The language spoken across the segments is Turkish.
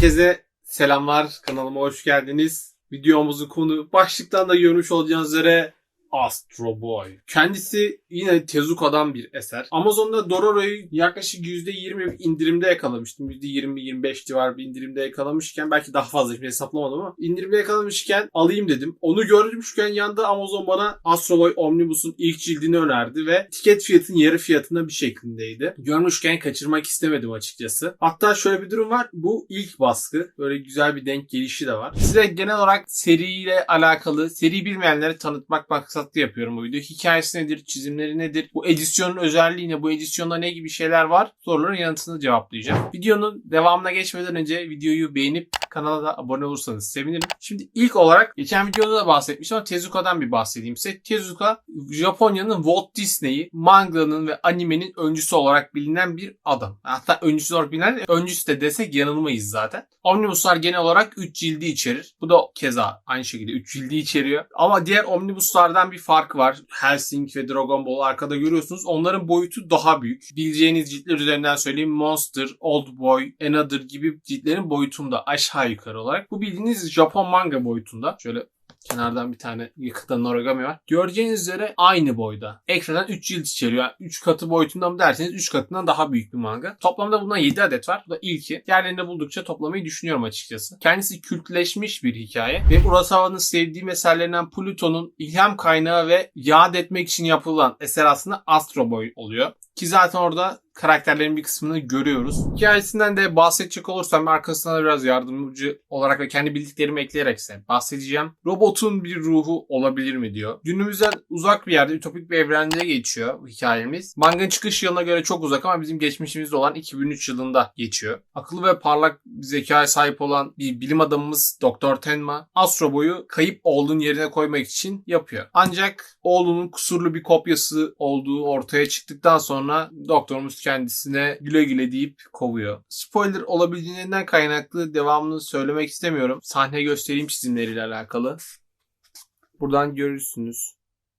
Herkese selamlar. Kanalıma hoş geldiniz. Videomuzun konu başlıktan da görmüş olacağınız üzere Astro Boy. Kendisi yine Tezuka'dan bir eser. Amazon'da Dororo'yu yaklaşık %20 bir indirimde yakalamıştım. %20-25 civar bir indirimde yakalamışken belki daha fazla şimdi hesaplamadım ama indirimde yakalamışken alayım dedim. Onu görmüşken yanda Amazon bana Astro Boy Omnibus'un ilk cildini önerdi ve tiket fiyatın yarı fiyatına bir şeklindeydi. Görmüşken kaçırmak istemedim açıkçası. Hatta şöyle bir durum var. Bu ilk baskı. Böyle güzel bir denk gelişi de var. Size genel olarak seriyle alakalı, seri bilmeyenlere tanıtmak maksatlı yapıyorum bu videoyu. Hikayesi nedir, çizimleri nedir, bu edisyonun özelliği ne, bu edisyonda ne gibi şeyler var soruların yanıtını cevaplayacağım. Videonun devamına geçmeden önce videoyu beğenip kanala da abone olursanız sevinirim. Şimdi ilk olarak geçen videoda da bahsetmiştim ama Tezuka'dan bir bahsedeyim size. Tezuka Japonya'nın Walt Disney'i manganın ve animenin öncüsü olarak bilinen bir adam. Hatta öncüsü olarak bilinen öncüsü de desek yanılmayız zaten. Omnibuslar genel olarak 3 cildi içerir. Bu da keza aynı şekilde 3 cildi içeriyor. Ama diğer omnibuslardan bir fark var. Helsing ve Dragon Ball arkada görüyorsunuz. Onların boyutu daha büyük. Bileceğiniz ciltler üzerinden söyleyeyim. Monster, Old Boy, Another gibi ciltlerin boyutunda aşağı yukarı olarak. Bu bildiğiniz Japon manga boyutunda. Şöyle Kenardan bir tane yakıtan origami var. Göreceğiniz üzere aynı boyda. Ekstradan 3 cilt içeriyor. Yani 3 katı boyutunda mı derseniz 3 katından daha büyük bir manga. Toplamda bundan 7 adet var. Bu da ilki. Diğerlerini buldukça toplamayı düşünüyorum açıkçası. Kendisi kültleşmiş bir hikaye. Ve Urasawa'nın sevdiğim eserlerinden Pluto'nun ilham kaynağı ve yad etmek için yapılan eser aslında Astro Boy oluyor. Ki zaten orada karakterlerin bir kısmını görüyoruz. Hikayesinden de bahsedecek olursam arkasına da biraz yardımcı olarak ve kendi bildiklerimi ekleyerek size bahsedeceğim. Robotun bir ruhu olabilir mi diyor. Günümüzden uzak bir yerde ütopik bir evrende geçiyor hikayemiz. Manga'nın çıkış yılına göre çok uzak ama bizim geçmişimizde olan 2003 yılında geçiyor. Akıllı ve parlak bir zekaya sahip olan bir bilim adamımız Doktor Tenma Astro Boy'u kayıp oğlunun yerine koymak için yapıyor. Ancak oğlunun kusurlu bir kopyası olduğu ortaya çıktıktan sonra doktorumuz kendisine güle güle deyip kovuyor. Spoiler olabildiğinden kaynaklı devamını söylemek istemiyorum. Sahne göstereyim çizimleriyle alakalı. Buradan görürsünüz.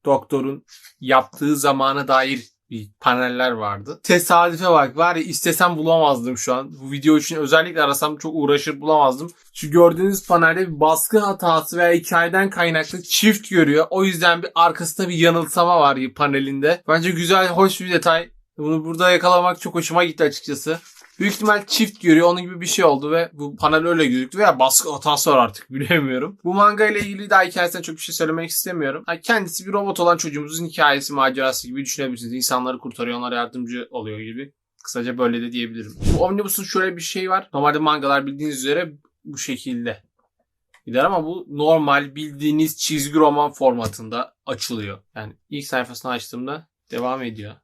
Doktorun yaptığı zamana dair bir paneller vardı. Tesadüfe bak var ya istesem bulamazdım şu an. Bu video için özellikle arasam çok uğraşır bulamazdım. Şu gördüğünüz panelde bir baskı hatası veya hikayeden kaynaklı çift görüyor. O yüzden bir arkasında bir yanılsama var panelinde. Bence güzel, hoş bir detay. Bunu burada yakalamak çok hoşuma gitti açıkçası. Büyük ihtimal çift görüyor onun gibi bir şey oldu ve bu panel öyle gözüktü veya baskı hatası var artık bilemiyorum. Bu manga ile ilgili daha hikayesinden çok bir şey söylemek istemiyorum. Yani kendisi bir robot olan çocuğumuzun hikayesi macerası gibi düşünebilirsiniz. İnsanları kurtarıyor onlara yardımcı oluyor gibi. Kısaca böyle de diyebilirim. Bu Omnibus'un şöyle bir şey var. Normalde mangalar bildiğiniz üzere bu şekilde gider ama bu normal bildiğiniz çizgi roman formatında açılıyor. Yani ilk sayfasını açtığımda devam ediyor.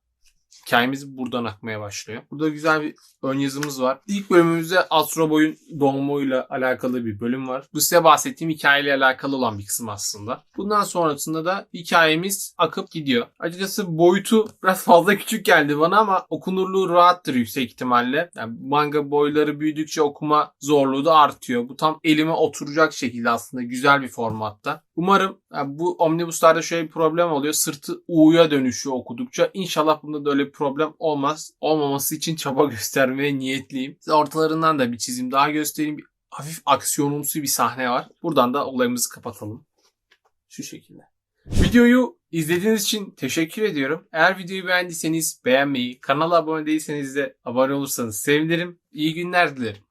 Hikayemiz buradan akmaya başlıyor. Burada güzel bir ön yazımız var. İlk bölümümüzde Astro Boy'un doğumuyla alakalı bir bölüm var. Bu size bahsettiğim hikayeyle alakalı olan bir kısım aslında. Bundan sonrasında da hikayemiz akıp gidiyor. Açıkçası boyutu biraz fazla küçük geldi bana ama okunurluğu rahattır yüksek ihtimalle. Yani manga boyları büyüdükçe okuma zorluğu da artıyor. Bu tam elime oturacak şekilde aslında güzel bir formatta. Umarım yani bu omnibuslarda şöyle bir problem oluyor. Sırtı U'ya dönüşüyor okudukça. İnşallah bunda da öyle bir problem olmaz. Olmaması için çaba göstermeye niyetliyim. Size ortalarından da bir çizim daha göstereyim. Bir hafif aksiyonumsu bir sahne var. Buradan da olayımızı kapatalım. Şu şekilde. Videoyu izlediğiniz için teşekkür ediyorum. Eğer videoyu beğendiyseniz beğenmeyi, kanala abone değilseniz de abone olursanız sevinirim. İyi günler dilerim.